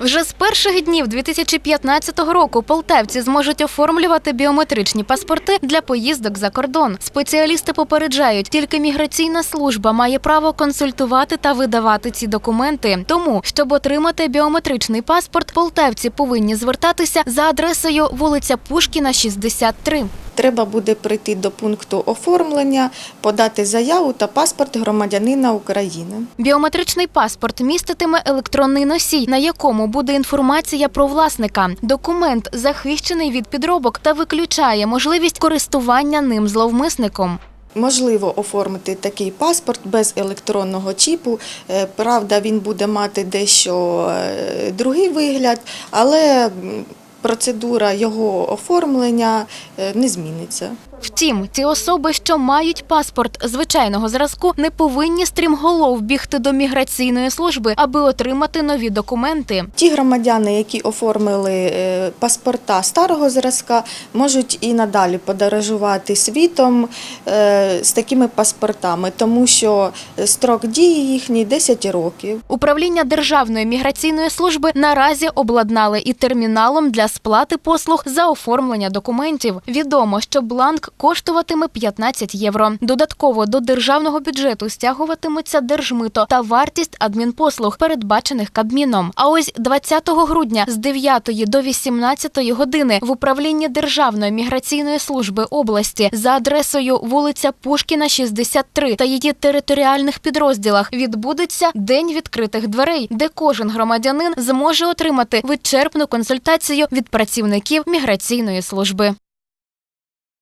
Вже з перших днів 2015 року полтавці зможуть оформлювати біометричні паспорти для поїздок за кордон. Спеціалісти попереджають, тільки міграційна служба має право консультувати та видавати ці документи. Тому, щоб отримати біометричний паспорт, полтавці повинні звертатися за адресою вулиця Пушкіна, 63. Треба буде прийти до пункту оформлення, подати заяву та паспорт громадянина України. Біометричний паспорт міститиме електронний носій, на якому буде інформація про власника. Документ захищений від підробок та виключає можливість користування ним зловмисником. Можливо оформити такий паспорт без електронного чіпу. Е, Правда, він буде мати дещо е, другий вигляд, але процедура його оформлення е, не зміниться. Втім, ті особи, що мають паспорт звичайного зразку, не повинні стрімголов бігти до міграційної служби, аби отримати нові документи. Ті громадяни, які оформили е, паспорта старого зразка, можуть і надалі подорожувати світом е, з такими паспортами, тому що строк дії їхній 10 років. Управління Державної міграційної служби наразі обладнали і терміналом для сплати послуг за оформлення документів. Відомо, що бланк коштуватиме 15 євро. Додатково до державного бюджету стягуватиметься держмито та вартість адмінпослуг, передбачених Кабміном. А ось 20 грудня з 9 до 18 години в управлінні Державної міграційної служби області за адресою вулиця Пушкіна, 63 та її територіальних підрозділах відбудеться день відкритих дверей, де кожен громадянин зможе отримати вичерпну консультацію від працівників міграційної служби.